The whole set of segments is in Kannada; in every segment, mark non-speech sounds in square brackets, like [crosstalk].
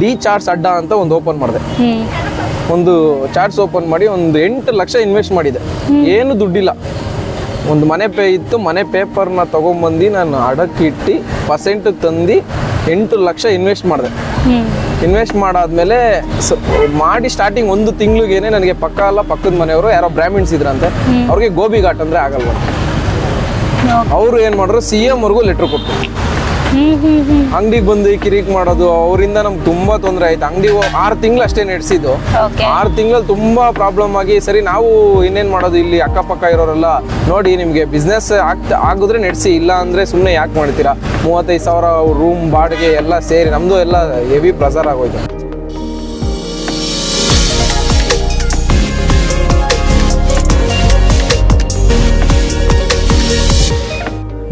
ಡಿ ಚಾರ್ಟ್ಸ್ ಅಡ್ಡ ಅಂತ ಒಂದು ಓಪನ್ ಮಾಡಿದೆ. ಒಂದು ಚಾರ್ಟ್ಸ್ ಓಪನ್ ಮಾಡಿ ಒಂದು ಎಂಟು ಲಕ್ಷ ಇನ್ವೆಸ್ಟ್ ಮಾಡಿದೆ. ಏನು ದುಡ್ಡಿಲ್ಲ. ಒಂದು ಮನೆ ಪೇ ಇತ್ತು ಮನೆ ಪೇಪರ್ನ ತೊಗೊಂಬಂದು ನಾನು ಅಡಕ್ಕಿಟ್ಟು ಪರ್ಸೆಂಟ್ ತಂದು ಎಂಟು ಲಕ್ಷ ಇನ್ವೆಸ್ಟ್ ಮಾಡಿದೆ. ಇನ್ವೆಸ್ಟ್ ಮಾಡಾದ್ಮೇಲೆ ಮಾಡಿ ಸ್ಟಾರ್ಟಿಂಗ್ ಒಂದು ತಿಂಗ್ಳಿಗೇನೆ ನನಗೆ ಪಕ್ಕ ಅಲ್ಲ ಪಕ್ಕದ ಮನೆಯವರು ಯಾರೋ ಬ್ರಾಹ್ಮಿಣ್ಸ್ ಇದ್ರಂತೆ. ಅವ್ರಿಗೆ ಗೋಬಿ ಘಾಟ್ ಅಂದರೆ ಆಗಲ್ವ ಅವರು ಏನು ಮಾಡಿದ್ರು ಸಿ ಎಮ್ವರೆಗೂ ಅವ್ರಿಗೂ ಲೆಟ್ರ್ ಕೊಟ್ಟರು ಅಂಗಡಿಗೆ ಬಂದು ಕಿರಿಕ್ ಮಾಡೋದು ಅವರಿಂದ ನಮ್ಗೆ ತುಂಬಾ ತೊಂದರೆ ಆಯ್ತು. ಅಂಗಡಿ ಆರು ತಿಂಗಳು ಅಷ್ಟೇ ನಡೆಸಿದ್ದು. ಆರು ತಿಂಗಳು ತುಂಬಾ ಪ್ರಾಬ್ಲಮ್ ಆಗಿ ಸರಿ ನಾವು ಇನ್ನೇನ್ ಮಾಡೋದು ಇಲ್ಲಿ ಅಕ್ಕಪಕ್ಕ ಇರೋರೆಲ್ಲ ನೋಡಿ ನಿಮ್ಗೆ ಬಿಸ್ನೆಸ್ ಆಗ್ತ ಆಗಿದ್ರೆ ನಡೆಸಿ ಇಲ್ಲ ಅಂದ್ರೆ ಸುಮ್ಮನೆ ಯಾಕೆ ಮಾಡ್ತೀರಾ? ಮೂವತ್ತೈದು ಸಾವಿರ ರೂಮ್ ಬಾಡಿಗೆ ಎಲ್ಲ ಸೇರಿ ನಮ್ದು ಎಲ್ಲ ಹೆವಿ ಪ್ರಸಾರ ಆಗೋಯ್ತು.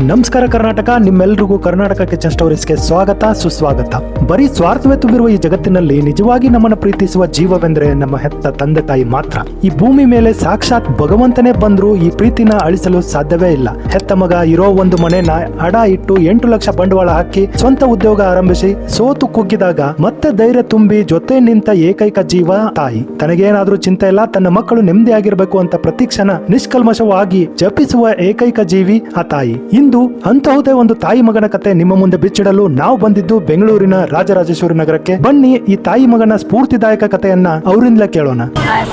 ನಮಸ್ಕಾರ ಕರ್ನಾಟಕ ನಿಮ್ಮೆಲ್ಲರಿಗೂ ಕರ್ನಾಟಕ ಕಿಚನ್ ಸ್ಟೋರೀಸ್ಗೆ ಸ್ವಾಗತ, ಸುಸ್ವಾಗತ. ಬರೀ ಸ್ವಾರ್ಥವೇ ತುಂಬಿರುವ ಈ ಜಗತ್ತಿನಲ್ಲಿ ನಿಜವಾಗಿ ನಮ್ಮನ್ನ ಪ್ರೀತಿಸುವ ಜೀವವೆಂದರೆ ನಮ್ಮ ಹೆತ್ತ ತಂದೆ ತಾಯಿ ಮಾತ್ರ. ಈ ಭೂಮಿ ಮೇಲೆ ಸಾಕ್ಷಾತ್ ಭಗವಂತನೇ ಬಂದ್ರು ಈ ಪ್ರೀತಿನ ಅಳಿಸಲು ಸಾಧ್ಯವೇ ಇಲ್ಲ. ಹೆತ್ತ ಮಗ ಇರೋ ಒಂದು ಮನೆನ ಅಡ ಇಟ್ಟು ಎಂಟು ಲಕ್ಷ ಬಂಡವಾಳ ಹಾಕಿ ಸ್ವಂತ ಉದ್ಯೋಗ ಆರಂಭಿಸಿ ಸೋತು ಕುಗ್ಗಿದಾಗ ಮತ್ತೆ ಧೈರ್ಯ ತುಂಬಿ ಜೊತೆ ನಿಂತ ಏಕೈಕ ಜೀವ ತಾಯಿ. ತನಗೇನಾದ್ರೂ ಚಿಂತೆ ಇಲ್ಲ, ತನ್ನ ಮಕ್ಕಳು ನೆಮ್ಮದಿಯಾಗಿರಬೇಕು ಅಂತ ಪ್ರತಿಕ್ಷಣ ನಿಷ್ಕಲ್ಮಶವಾಗಿ ಜಪಿಸುವ ಏಕೈಕ ಜೀವಿ ಆ ತಾಯಿ. ಇಂದು ಅಂತಹುದೇ ಒಂದು ತಾಯಿ ಮಗನ ಕತೆ ನಿಮ್ಮ ಮುಂದೆ ಬಿಚ್ಚಿಡಲು ನಾವು ಬಂದಿದ್ದು ಬೆಂಗಳೂರಿನ ರಾಜರಾಜೇಶ್ವರಿ ನಗರಕ್ಕೆ. ಬನ್ನಿ ಈ ತಾಯಿ ಮಗನ ಸ್ಫೂರ್ತಿದಾಯಕ ಕಥೆಯನ್ನ ಅವರಿಂದಲೇ ಕೇಳೋಣ.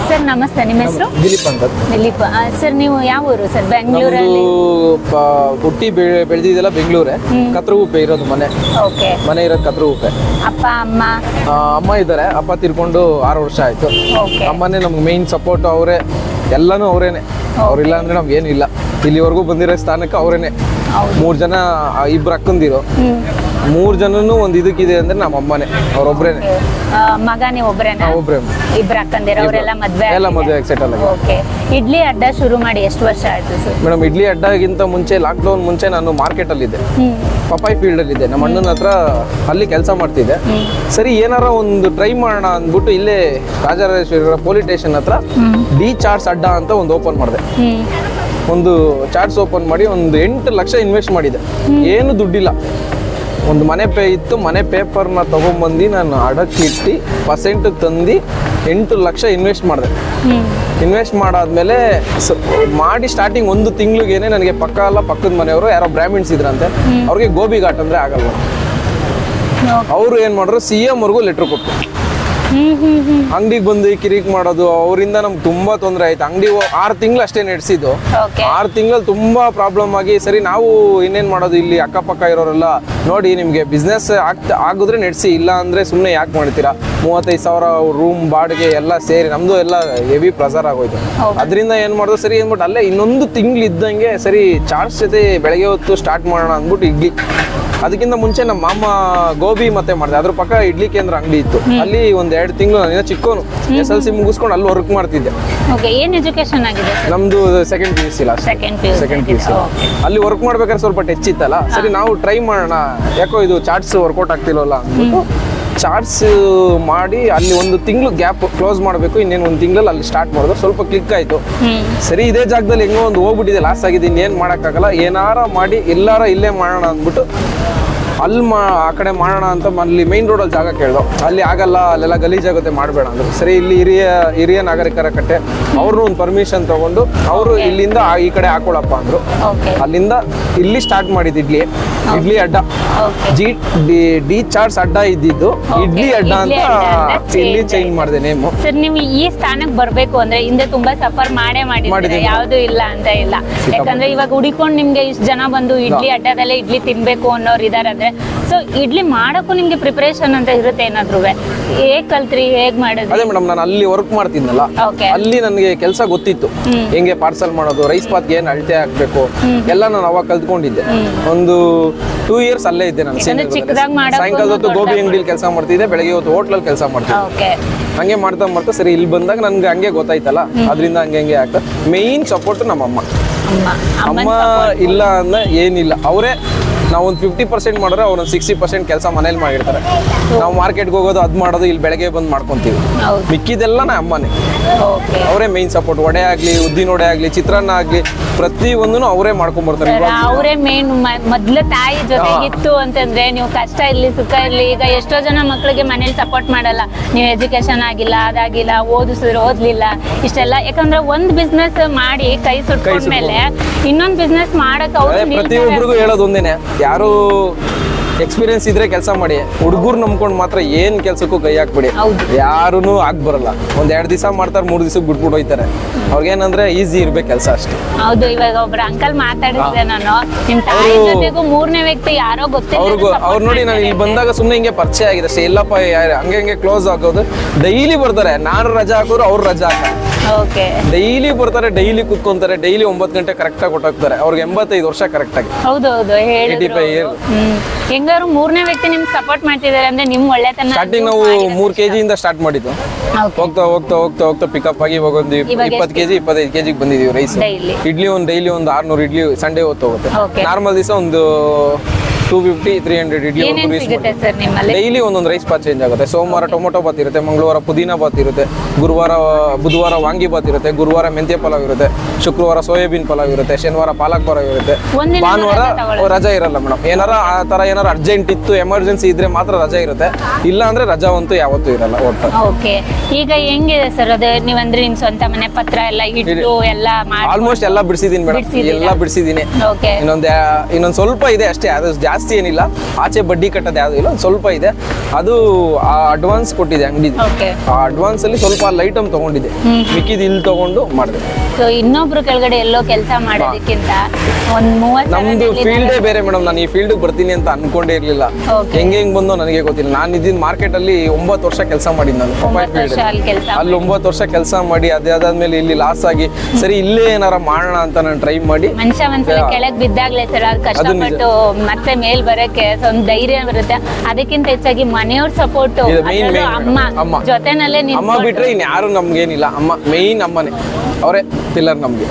ಸರ್ ನಮಸ್ತೆ ನಿಮ್ಮ ಹೆಸರು? ದಿಲೀಪ್ ಅಂತ. ದಿಲೀಪ್. ಸರ್ ನೀವು ಯಾವ ಊರು ಸರ್? ನಮ್ದು ಬೆಂಗಳೂರಲ್ಲಿ ಪ- ಹುಟ್ಟಿ ಬೆಳೆ ಬೆಳೆದಿದ್ದೆಲ್ಲ ಬೆಂಗಳೂರೇ. ಕತ್ರಗುಪ್ಪೆ ಇರೋದು ಮನೆ. ಓಕೆ. ಮನೆ ಇರೋದು ಕತ್ರಗುಪ್ಪೆ. ಅಪ್ಪ ಅಮ್ಮ? ಆ, ಅಮ್ಮ ಇದ್ದಾರೆ. ಅಪ್ಪ ತಿರ್ಕೊಂಡು ಆರು ವರ್ಷ ಆಯ್ತು. ಓಕೆ. ಅಮ್ಮನೇ ನಮ್ಗೆ ಮೇನ್ ಸಪೋರ್ಟ್ ಅವರೇ. ಎಲ್ಲನೂ ಅವರೇನೆ. ಅವ್ರಿಲ್ಲ ಅಂದ್ರೆ ನಮ್ಗೆ ಇಲ್ಲ ಇಲ್ಲಿವರೆಗೂ ಬಂದಿರೋ ಸ್ಥಾನಕ್ಕೆ ಅವರೇನೆ. ಮೂರ್ ಜನ ಇಬ್ರು ಅಕ್ಕಂದಿರು. ಮೂರು ಜನನು ಒಂದ್ ಇದಕ್ಕಿದೆ ಅಂದ್ರೆ ನಮ್ಮ ಅಮ್ಮನೇ ಅವ್ರೊಬ್ರೇನೆ. ಮಗನೇ ಮಗ ನೀವು ಒಬ್ಬರೇನಾ ಒಬ್ರೇ ಇಬ್ರು ಅಕ್ಕಂದಿರ ಅವರೆಲ್ಲ ಮದ್ವೆ ಎಲ್ಲ ಆಗಿದೆ? ಮದುವೆ ಸೆಟಲ್ ಆಗಿ ಓಕೆ. ಇಡ್ಲಿ ಅಡ್ಡ ಶುರು ಮಾಡಿ ಎಷ್ಟು ವರ್ಷ ಆಯ್ತು ಸರ್? ಮೇಡಮ್ ಇಡ್ಲಿ ಅಡ್ಡಗಿಂತ ಮುಂಚೆ ಲಾಕ್ ಡೌನ್ ಮುಂಚೆ ನಾನು ಮಾರ್ಕೆಟ್ ಮಾರ್ಕೆಟಲ್ಲಿದ್ದೆ ಹ್ಮ್. ಪಪಾಯಿ ಫೀಲ್ಡಲ್ಲಿದ್ದೆ ನಮ್ಮ ಅಣ್ಣನ ಹತ್ರ ಅಲ್ಲಿ ಕೆಲಸ ಮಾಡ್ತಿದ್ದೆ. ಸರಿ ಏನಾರ ಒಂದು ಟ್ರೈ ಮಾಡೋಣ ಅಂದ್ಬಿಟ್ಟು ಇಲ್ಲೇ ರಾಜರಾಜೇಶ್ವರಿ ಪೊಲೀಸ್ ಸ್ಟೇಷನ್ ಹತ್ರ ಡಿ ಚಾರ್ಟ್ಸ್ ಅಡ್ಡ ಅಂತ ಒಂದು ಓಪನ್ ಮಾಡಿದೆ. ಒಂದು ಚಾರ್ಟ್ಸ್ ಓಪನ್ ಮಾಡಿ ಒಂದು ಎಂಟು ಲಕ್ಷ ಇನ್ವೆಸ್ಟ್ ಮಾಡಿದೆ. ಏನು ದುಡ್ಡಿಲ್ಲ. ಒಂದು ಮನೆ ಪೇ ಇತ್ತು ಮನೆ ಪೇಪರ್ನ ತೊಗೊಂಬಂದು ನಾನು ಅಡಕ್ಕಿಟ್ಟು ಪರ್ಸೆಂಟ್ ತಂದು ಎಂಟು ಲಕ್ಷ ಇನ್ವೆಸ್ಟ್ ಮಾಡಿದೆ. ಇನ್ವೆಸ್ಟ್ ಮಾಡಾದ್ಮೇಲೆ ಮಾಡಿ ಸ್ಟಾರ್ಟಿಂಗ್ ಒಂದು ತಿಂಗ್ಳಿಗೇನೆ ನನಗೆ ಪಕ್ಕ ಅಲ್ಲ ಪಕ್ಕದ ಮನೆಯವರು ಯಾರೋ ಬ್ರಾಹ್ಮಿಣ್ಸ್ ಇದ್ರಂತೆ ಅವ್ರಿಗೆ ಗೋಬಿ ಘಾಟ್ ಅಂದರೆ ಆಗಲ್ಲ ಅವರು ಏನು ಮಾಡಿದ್ರು ಸಿ ಎಮ್ವರೆಗೂ ಅವ್ರಿಗೂ ಲೆಟ್ರ್ ಕೊಟ್ಟರು ಅಂಗಡಿಗೆ ಬಂದು ಕಿರಿಕ್ ಮಾಡೋದು ಅವರಿಂದ ನಮ್ಗೆ ತುಂಬಾ ತೊಂದರೆ ಆಯ್ತು. ಅಂಗಡಿ ಆರು ತಿಂಗಳು ಅಷ್ಟೇ ನಡೆಸಿದ್ದು. ಆರು ತಿಂಗಳಲ್ಲಿ ತುಂಬಾ ಪ್ರಾಬ್ಲಮ್ ಆಗಿ ಸರಿ ನಾವು ಇನ್ನೇನ್ ಮಾಡೋದು ಇಲ್ಲಿ ಅಕ್ಕಪಕ್ಕ ಇರೋರೆಲ್ಲ ನೋಡಿ ನಿಮ್ಗೆ ಬಿಸ್ನೆಸ್ ಆಗ್ತಾ ಆಗಿದ್ರೆ ನಡೆಸಿ ಇಲ್ಲ ಅಂದ್ರೆ ಸುಮ್ಮನೆ ಯಾಕೆ ಮಾಡ್ತೀರಾ? ಮೂವತ್ತೈದು ಸಾವಿರ ರೂಮ್ ಬಾಡಿಗೆ ಎಲ್ಲ ಸೇರಿ ನಮ್ದು ಎಲ್ಲ ಹೆವಿ ಪ್ರೆಸರ್ ಆಗೋಯ್ತು. ಅದರಿಂದ ಏನ್ ಮಾಡೋದು ಸರಿ ಅಂದ್ಬಿಟ್ಟು ಅಲ್ಲೇ ಇನ್ನೊಂದು ತಿಂಗಳು ಇದ್ದಂಗೆ ಸರಿ ಚಾರ್ಜ್ ಜೊತೆ ಬೆಳಗ್ಗೆ ಹೊತ್ತು ಸ್ಟಾರ್ಟ್ ಮಾಡೋಣ ಅಂದ್ಬಿಟ್ಟು ಇಡ್ಲಿ. ಅದಕ್ಕಿಂತ ಮುಂಚೆ ನಮ್ಮ ಮಾಮ ಗೋಬಿ ಮತ್ತೆ ಮಾಡಿದೆ. ಅದ್ರ ಪಕ್ಕ ಇಡ್ಲಿ ಕೇಂದ್ರ ಅಂಗಡಿ ಇತ್ತು. ಅಲ್ಲಿ ಒಂದ್ ಎರಡು ತಿಂಗಳು ನಾನು ಚಿಕ್ಕವನು ಎಸ್ ಎಲ್ ಸಿ ಮುಗಿಸ್ಕೊಂಡು ಅಲ್ಲಿ ವರ್ಕ್ ಮಾಡ್ತಿದ್ದೆ. ಓಕೆ ಏನು ಎಜುಕೇಶನ್ ಆಗಿದೆ ಸರ್ ನಮ್ದು second P U C last second P U second P U C ಅಲ್ಲಿ ವರ್ಕ್ ಮಾಡ್ಬೇಕಾದ್ರೆ ಸ್ವಲ್ಪ ಟಚ್ ಇತ್ತಲ್ಲ? ಸರಿ ನಾವು ಟ್ರೈ ಮಾಡೋಣ. ಯಾಕೋ ಇದು ಚಾರ್ಟ್ಸ್ ವರ್ಕೌಟ್ ಆಗ್ತಿಲ್ವಲ್ಲ ಅಂದ್ಬಿಟ್ಟು ಚಾರ್ಟ್ಸ್ ಮಾಡಿ ಅಲ್ಲಿ ಒಂದು ತಿಂಗಳು ಗ್ಯಾಪ್ ಕ್ಲೋಸ್ ಮಾಡಬೇಕು. ಇನ್ನೇನು ಒಂದು ತಿಂಗಳಲ್ಲಿ ಅಲ್ಲಿ ಸ್ಟಾರ್ಟ್ ಮಾಡಿದ್ರು ಸ್ವಲ್ಪ ಕ್ಲಿಕ್ ಆಯಿತು. ಸರಿ ಇದೇ ಜಾಗದಲ್ಲಿ ಹೆಂಗೋ ಒಂದು ಹೋಗ್ಬಿಟ್ಟಿದೆ. ಲಾಸ್ ಆಗಿದೆ ಇನ್ನೇನು ಮಾಡೋಕ್ಕಾಗಲ್ಲ. ಏನಾರ ಮಾಡಿ ಎಲ್ಲಾರ ಇಲ್ಲೇ ಮಾಡೋಣ ಅಂದ್ಬಿಟ್ಟು ಅಲ್ಲಿ ಮಾ ಆ ಕಡೆ ಮಾಡೋಣ ಅಂತ ಅಲ್ಲಿ ಮೈನ್ ರೋಡಲ್ಲಿ ಜಾಗ ಕೇಳ್ದೋ. ಅಲ್ಲಿ ಆಗಲ್ಲ ಅಲ್ಲೆಲ್ಲ ಗಲೀಜಾಗುತ್ತೆ ಮಾಡಬೇಡ ಅಂದ್ರೆ. ಸರಿ ಇಲ್ಲಿ ಹಿರಿಯ ಹಿರಿಯ ನಾಗರಿಕರ ಕಟ್ಟೆ. ಅವರು ಒಂದು ಪರ್ಮಿಷನ್ ತಗೊಂಡು ಅವರು ಇಲ್ಲಿಂದ ಈ ಕಡೆ ಹಾಕೊಳಪ್ಪ ಅಂದ್ರು. ಅಲ್ಲಿಂದ ಇಲ್ಲಿ ಸ್ಟಾರ್ಟ್ ಮಾಡಿದ್ ಇಡ್ಲಿ. ಇಡ್ಲಿ ಅಡ್ಡ. ಜಿ ಡಿ ಡಿ ಚಾರ್ಟ್ಸ್ ಅಡ್ಡ ಇದ್ದಿದ್ದು. ಇಡ್ಲಿ ಅಡ್ಡ ಅಂತ ಇಲ್ಲಿ ಚೇಂಜ್ ಮಾಡಿದೆ ನೇಮು ಸರ್ ನೀವು ಈ ಸ್ಥಾನಕ್ಕೆ ಬರ್ಬೇಕು ಅಂದ್ರೆ ಹಿಂದೆ ತುಂಬಾ ಸಫರ್ ಮಾಡೇ ಮಾಡಿದ್ರೆ ಯಾವುದು ಯಾವ್ದು ಇಲ್ಲ ಅಂತ ಇಲ್ಲ. ಯಾಕಂದ್ರೆ ಇವಾಗ ಹುಡಿಕೊಂಡು ನಿಮ್ಗೆ ಇಷ್ಟು ಜನ ಬಂದು ಇಡ್ಲಿ ಅಡ್ಡದಲ್ಲೇ ಇಡ್ಲಿ ತಿನ್ಬೇಕು ಅನ್ನೋರು ಇದಾರೆ ಅಂದ್ರೆ ಸೊ ಇಡ್ಲಿ ಮಾಡೋಕ್ಕೂ ನಿಮ್ಗೆ ಪ್ರಿಪರೇಷನ್ ಅಂತ ಇರುತ್ತೆ ಏನಾದ್ರು? ಹೇಗ್ ಕಲ್ತ್ರಿ? ಹೇಗ್ ಮಾಡೋದು ಅದೇ ಮೇಡಮ್ ನಾನು ಅಲ್ಲಿ ವರ್ಕ್ ಮಾಡ್ತಿದ್ನಲ್ಲ. ಅಲ್ಲಿ ನನಗೆ ಕೆಲಸ ಗೊತ್ತಿತ್ತು. ಹೆಂಗೆ ಪಾರ್ಸಲ್ ಮಾಡೋದು ರೈಸ್ ಪಾತ್ ಏನು ಅಳತೆ ಹಾಕ್ಬೇಕು ಎಲ್ಲ ನಾನು ಅವಾಗ ಕಲ್ತ್ಕೊಂಡಿದ್ದೆ. ಒಂದು ಟೂ ಇಯರ್ಸ್ ಅಲ್ಲೇ ಇದ್ದೆ ನಾನು ಯಾಕಂದ್ರೆ ಚಿಕ್ಕದಾಗ್. ಮಾಡಕ್ಕೂ ಸಾಯಂಕಾಲ ಹೊತ್ತು ಗೋಬಿ ಅಂಗಡಿಲಿ ಕೆಲಸ ಮಾಡ್ತಿದ್ದೆ ಬೆಳಗ್ಗೆ ಹೊತ್ತು ಹೋಟ್ಲಲ್ಲಿ ಕೆಲಸ ಮಾಡ್ತಿದ್ದೆ. ಓಕೆ ಹಂಗೆ ಮಾಡ್ತಾ ಮಾಡ್ತಾ ಸರಿ ಇಲ್ಲಿ ಬಂದಾಗ ನನ್ಗೆ ಹಂಗೆ ಗೊತ್ತಾಯ್ತಲ್ಲ. ಅದರಿಂದ ಹಂಗೆ ಹಂಗೆ ಆಗ್ತಾ ಮೇಯ್ನ್ ಸಪೋರ್ಟ್ ನಮ್ಮ ಅಮ್ಮ ಅಮ್ಮ ಇಲ್ಲ ಅಂದ್ರೆ ಏನಿಲ್ಲ. ಅವರೇ ನಾವು ಒಂದು ಫಿಫ್ಟಿ ಪರ್ಸೆಂಟ್ ಮಾಡಿದ್ರೆ ಅವ್ರು ಒಂದು ಸಿಕ್ಸ್ಟಿ ಪರ್ಸೆಂಟ್ ಕೆಲಸ ಮನೇಲಿ ಮಾಡಿರ್ತಾರೆ. ನಾವು ಮಾರ್ಕೆಟ್ಗೆ ಹೋಗೋದು ಅದು ಮಾಡೋದು ಇಲ್ಲಿ ಬೆಳಗ್ಗೆ ಬಂದು ಮಾಡ್ಕೊತೀವಿ. ಮಿಕ್ಕಿದೆಲ್ಲ ನಾ ಅಮ್ಮನೇ. ಅವರೇ ಮೇಯ್ನ್ ಸಪೋರ್ಟ್ ವಡೆ ಆಗಲಿ ಉದ್ದಿನ ವಡೆ ಆಗಲಿ ಚಿತ್ರಾನ್ನ ಆಗಲಿ ಪ್ರತಿ ಒಂದನ್ನು ಅವರೇ ಮಾಡ್ಕೊಂಡ್ಬರ್ತಾರೆ ಅವರೇ ಮೇನ್ ಮೊದ್ಲು ತಾಯಿ ಜೊತೆಗಿತ್ತು ಅಂತಂದ್ರೆ ನೀವು ಕಷ್ಟ ಇರ್ಲಿ ಸುಖ ಇರ್ಲಿ ಈಗ ಎಷ್ಟೋ ಜನ ಮಕ್ಕಳಿಗೆ ಮನೇಲಿ ಸಪೋರ್ಟ್ ಮಾಡಲ್ಲ. ನೀವು ಎಜುಕೇಶನ್ ಆಗಿಲ್ಲ ಅದಾಗಿಲ್ಲ ಓದಿಸಿದ್ರೆ ಓದ್ಲಿಲ್ಲ ಇಷ್ಟೆಲ್ಲ. ಯಾಕಂದ್ರೆ ಒಂದ್ ಬಿಸ್ನೆಸ್ ಮಾಡಿ ಕೈ ಸುಟ್ಕೊಂಡ್ಮೇಲೆ ಇನ್ನೊಂದ್ ಬಿಸ್ನೆಸ್ ಮಾಡಕ್ ಅವ್ರು ಪ್ರತಿಯೊಬ್ಬರಿಗೂ ಹೇಳೋದು ಒಂದೇನೆ ಯಾರು ಎಕ್ಸ್ಪೀರಿಯನ್ಸ್ ಇದ್ರೆ ಕೆಲಸ ಮಾಡಿ. ಹುಡುಗರು ನಂಬ್ಕೊಂಡು ಮಾತ್ರ ಏನ್ ಕೆಲ್ಸಕ್ಕೂ ಕೈ ಹಾಕ್ಬಿಡಿ. ಯಾರು ಆಗ್ ಬರಲ್ಲ ಒಂದ್ ಎರಡ್ ದಿವಸ ಮಾಡ್ತಾರೆ ಮೂರ್ ದಿವಸಕ್ಕೆ ಬಿಟ್ಬಿಟ್ಟು ಹೋಯ್ತಾರೆ. ಅವ್ರಿಗೇನಂದ್ರೆ ಈಸಿ ಇರ್ಬೇಕು ಕೆಲಸ ಅಷ್ಟೇ. ಹೌದು ಇವಾಗ ಒಬ್ರು ಅಂಕಲ್ ಮಾತಾಡಿದ್ರೆ ನಾನು. ನಿಮ್ ತಾಯಿ ಜೊತೆಗೂ ಮೂರನೇ ವ್ಯಕ್ತಿ ಯಾರೋ ಗೊತ್ತಿಲ್ಲ ಅವ್ರಿಗೂ ಅವ್ರು ನೋಡಿ ನಾನು ಇಲ್ಲಿ ಬಂದಾಗ ಸುಮ್ಮನೆ ಹಿಂಗೆ ಪರಿಚಯ ಆಗಿದೆ ಅಷ್ಟೇ. ಇಲ್ಲಪ್ಪ ಹಂಗೆ ಹಂಗೆ ಕ್ಲೋಸ್ ಆಗೋದು. ಡೈಲಿ ಬರ್ತಾರೆ. ನಾನು ರಜಾ ಹಾಕೋರು ಅವ್ರು ರಜಾ ಹಾಕ ಓಕೆ ಡೈಲಿ ಬರ್ತಾರೆ ಡೈಲಿ ಕುತ್ಕೊಂತಾರೆ ಡೈಲಿ ಒಂಬತ್ತು ಗಂಟೆ ಕರೆಕ್ಟಾಗಿ ಕೊಟ್ಟೋಗ್ತಾರೆ ಅವ್ರಿಗೆ ಎಂಬತ್ತೈದು ವರ್ಷ ಕರೆಕ್ಟ್ ಆಗಿ. ಹೌದು ಹೇಳಿದ್ರು. 85 years. ಹ್ಮ್. ಹೆಂಗಾರು ಮೂರನೇ ವ್ಯಕ್ತಿ ನಿಮ್ಗೆ ಸಪೋರ್ಟ್ ಮಾಡ್ತಿದ್ದಾರೆ ಅಂದ್ರೆ ನಿಮ್ ಒಳ್ಳೆತನ ಸ್ಟಾರ್ಟಿಂಗ್ ನಾವು ಮೂರ್ ಕೆಜಿ ಇಂದ ಸ್ಟಾರ್ಟ್ ಮಾಡಿದ್ದು. ಹೋಗ್ತಾ ಹೋಗ್ತಾ ಹೋಗ್ತಾ ಹೋಗ್ತಾ ಪಿಕಪ್ ಆಗಿ ಇವಾಗ ಒಂದು ಇಪ್ಪತ್ತು ಕೆಜಿ ಇಪ್ಪತ್ತೈದು ಕೆಜಿಗೆ ಬಂದಿದೀವಿ ರೈಸ್ ಇಡ್ಲಿ ಒಂದು ಡೈಲಿ ಒಂದು ಆರ್ನೂರು ಇಡ್ಲಿ ಸಂಡೇ ಹೊತ್ತು ಹೋಗುತ್ತೆ. ನಾರ್ಮಲ್ ದಿವಸ ಒಂದು two fifty three hundred idli ಏನೇನ್ ಸಿಗುತ್ತೆ ಸರ್ ನಿಮ್ಮಲ್ಲಿ? ಡೈಲಿ ಒಂದೊಂದು ರೈಸ್ ಪಾತ್ ಚೇಂಜ್ ಆಗುತ್ತೆ. ಸೋಮವಾರ ಟೊಮೊಟೊ ಬಾತ್ ಇರುತ್ತೆ ಮಂಗಳವಾರ ಪುದೀನ ಬಾತ್ ಇರುತ್ತೆ ಗುರುವಾರ ಬುಧವಾರ ವಾಂಗಿ ಬಾತ್ ಇರುತ್ತೆ ಗುರುವಾರ ಮೆಂತ್ಯ ಪಲಾವ್ ಇರುತ್ತೆ ಶುಕ್ರವಾರ ಸೋಯಾಬೀನ್ ಪಲಾವ್ ಇರುತ್ತೆ ಶನಿವಾರ ಪಾಲಕ್ ಪಲಾವ್ ಇರುತ್ತೆ. ಒಂದಿನ ಭಾನುವಾರ ರಜೆ ಇರಲ್ಲ ಮೇಡಮ್. ಏನಾರ ಆ ತರ ಏನಾರ ಅರ್ಜೆಂಟ್ ಇತ್ತು ಎಮರ್ಜೆನ್ಸಿ ಇದ್ರೆ ಮಾತ್ರ ರಜಾ ಇರುತ್ತೆ. ಇಲ್ಲ ಅಂದ್ರೆ ರಜಾ ಅಂತೂ ಯಾವತ್ತೂ ಇರಲ್ಲ ಒಟ್ಟು. ಓಕೆ. ಈಗ ಹೆಂಗಿದೆ ಸರ್ ಅದೇ? ನೀವಂದ್ರೆ ನಿಮ್ ಸ್ವಂತ ಮನೆ ಪತ್ರ ಎಲ್ಲ ಇಟ್ಟು ಎಲ್ಲ ಆಲ್ಮೋಸ್ಟ್ ಎಲ್ಲ ಬಿಡಿಸಿದೀನಿ ಮೇಡಮ್? ಎಲ್ಲ ಬಿಡಿಸಿದೀನಿ. ಓಕೆ. ಇನ್ನೊಂದ್ ಇನ್ನೊಂದು ಸ್ವಲ್ಪ ಇದೆ ಅಷ್ಟೇ. ಅದು ಜಾಸ್ತಿ ಏನಿಲ್ಲ. ಆಚೆ ಬಡ್ಡಿ ಕಟ್ಟೋದು ಯಾವ್ದು ಇಲ್ಲ ಸ್ವಲ್ಪ ಇದೆ. ಅದು ಆ ಅಡ್ವಾನ್ಸ್ ಕೊಟ್ಟಿದೆ ಅಂಗಡಿ ಆ ಅಡ್ವಾನ್ಸ್ ಅಲ್ಲಿ ಸ್ವಲ್ಪ ಲೈಟ್ ಅಮ್ ತಗೊಂಡಿದ್ದೆ. ಮಿಕ್ಕಿದ್ ಇಲ್ಲಿ ತಗೊಂಡು ಮಾಡಿದೆ. ಸೊ ಇನ್ನೊಬ್ರು ಕೆಳಗಡೆ ಎಲ್ಲೋ ಕೆಲಸ ಮಾಡೋದಕ್ಕಿಂತ ಒಂದ್ ನಮ್ದು ಫೀಲ್ಡೇ ಬೇರೆ ಮೇಡಮ್ ನಾನು ಈ ಫೀಲ್ಡ್ ಬರ್ತೀನಿ ಅಂತ ಅನ್ಕೊಂಡೇ ಇರ್ಲಿಲ್ಲ. ಹೆಂಗೆ ಹೆಂಗ್ ಬಂದೋ ನನಗೆ ಗೊತ್ತಿಲ್ಲ. ನಾನು ಇದ್ದಿನ ಮಾರ್ಕೆಟ್ ಅಲ್ಲಿ ಒಂಬತ್ತು ವರ್ಷ ಕೆಲಸ ಮಾಡಿದ್ದು ನಾನು. ಅಲ್ಲಿ ಒಂಬತ್ತು ವರ್ಷ ಕೆಲಸ ಮಾಡಿ ಅದೇ ಅದಾದ್ಮೇಲೆ ಇಲ್ಲಿ ಲಾಸ್ ಆಗಿ ಸರಿ ಇಲ್ಲೇ ಏನಾರ ಮಾಡೋಣ ಅಂತ ನಾನು ಟ್ರೈ ಮಾಡಿ. ಮನುಷ್ಯ ಒಂದ್ಸಲ ಕೆಳಗ್ ಬಿದ್ದಾಗ್ಲೇ ಸರ್ ಅದು ಕಷ್ಟಪಟ್ಟು ಮತ್ತೆ ಮೇಲ್ ಬರಕ್ಕೆ ಒಂದ್ ಧೈರ್ಯ ಬರುತ್ತೆ. ಅದಕ್ಕಿಂತ ಹೆಚ್ಚಾಗಿ ಮನೆಯವ್ರ ಸಪೋರ್ಟ್ ಅಮ್ಮ ಅಮ್ಮ. ಜೊತೆನಲ್ಲೇ ಅಮ್ಮ ಬಿಟ್ರೆ ಬಿಟ್ರೆ ಇನ್ಯಾರು ನಮ್ಗೇನಿಲ್ಲ. ಅಮ್ಮ ಮೇನ್ ಅಮ್ಮನೇ. ಅವರೇ ಪಿಲ್ಲರ್ ನಮ್ಗೆ.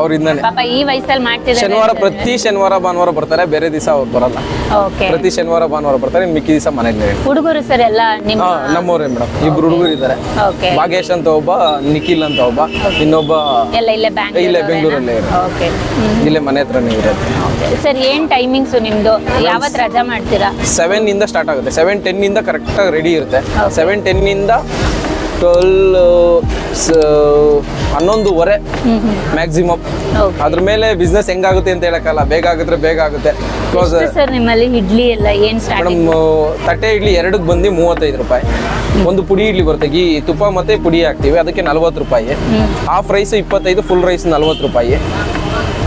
ಅವ್ರಿಂದಾನೆ ಪಾಪ ಈ ವಯಸ್ಸಲ್ಲಿ ಮಾಡ್ತಿದ್ದಾರೆ ಶನಿವಾರ ಪ್ರತಿ ಶನಿವಾರ ಭಾನುವಾರ ಬರ್ತಾರೆ ಬೇರೆ ದಿವಸ ಅವ್ರು ಬರಲ್ಲ. ಓಕೆ. ಪ್ರತಿ ಶನಿವಾರ ಭಾನುವಾರ ಬರ್ತಾರೆ ಇನ್ನು ಮಿಕ್ಕಿ ದಿವಸ ಮನೇಲಿ ಹುಡುಗರು ಸರ್ ಎಲ್ಲ ನಿಮ್ಮ ನಮ್ಮವ್ರೆ ಮೇಡಮ್. ಇಬ್ರು ಹುಡುಗರು ಇದ್ದಾರೆ. ಓಕೆ. ಭಾಗೇಶ್ ಅಂತ ಒಬ್ಬ ನಿಖಿಲ್ ಅಂತ ಒಬ್ಬ ಇನ್ನೊಬ್ಬ ಎಲ್ಲ ಇಲ್ಲೇ ಬ್ಯಾಂಕ್ ಇಲ್ಲೇ ಬೆಂಗಳೂರಲ್ಲೇ ಇರೋ ಓಕೆ. ಇಲ್ಲೇ ಮನೆ ಹತ್ರನೇ ಇರೋದು. ಸರ್ ಏನ್ ಟೈಮಿಂಗ್ಸ್ ನಿಮ್ದು? ಯಾವತ್ ರಜಾ ಮಾಡ್ತೀರಾ? ಸೆವೆನ್ ಇಂದ ಸ್ಟಾರ್ಟ್ ಆಗುತ್ತೆ. ಸೆವೆನ್ ಟೆನ್ ಇಂದ ಕರೆಕ್ಟಾಗಿ ರೆಡಿ ಇರುತ್ತೆ. ಸೆವೆನ್ ಟೆನ್ ಇಂದ ಟ್ವೆಲ್ ಹನ್ನೊಂದುವರೆ ಮ್ಯಾಕ್ಸಿಮಮ್. ಅದ್ರ ಮೇಲೆ ಬಿಸ್ನೆಸ್ ಹೆಂಗಾಗುತ್ತೆ ಅಂತ ಹೇಳಕ್ಕಲ್ಲ ಬೇಗ ಆಗಿದ್ರೆ ಬೇಗ ಆಗುತ್ತೆ. ಕ್ಲೋಸ್ ಸರ್ ನಿಮ್ಮಲ್ಲಿ ಇಡ್ಲಿ ಎಲ್ಲ ಏನು ಮೇಡಮ್ ತಟ್ಟೆ ಇಡ್ಲಿ ಎರಡಕ್ಕೆ ಬಂದು ಮೂವತ್ತೈದು ರೂಪಾಯಿ. ಒಂದು ಪುಡಿ ಇಡ್ಲಿ ಬರುತ್ತೆ. ಈ ತುಪ್ಪ ಮತ್ತೆ ಪುಡಿ ಹಾಕ್ತೀವಿ ಅದಕ್ಕೆ ನಲ್ವತ್ತು ರೂಪಾಯಿ. ಹಾಫ್ ರೈಸ್ ಇಪ್ಪತ್ತೈದು ಫುಲ್ ರೈಸ್ ನಲ್ವತ್ತು ರೂಪಾಯಿ.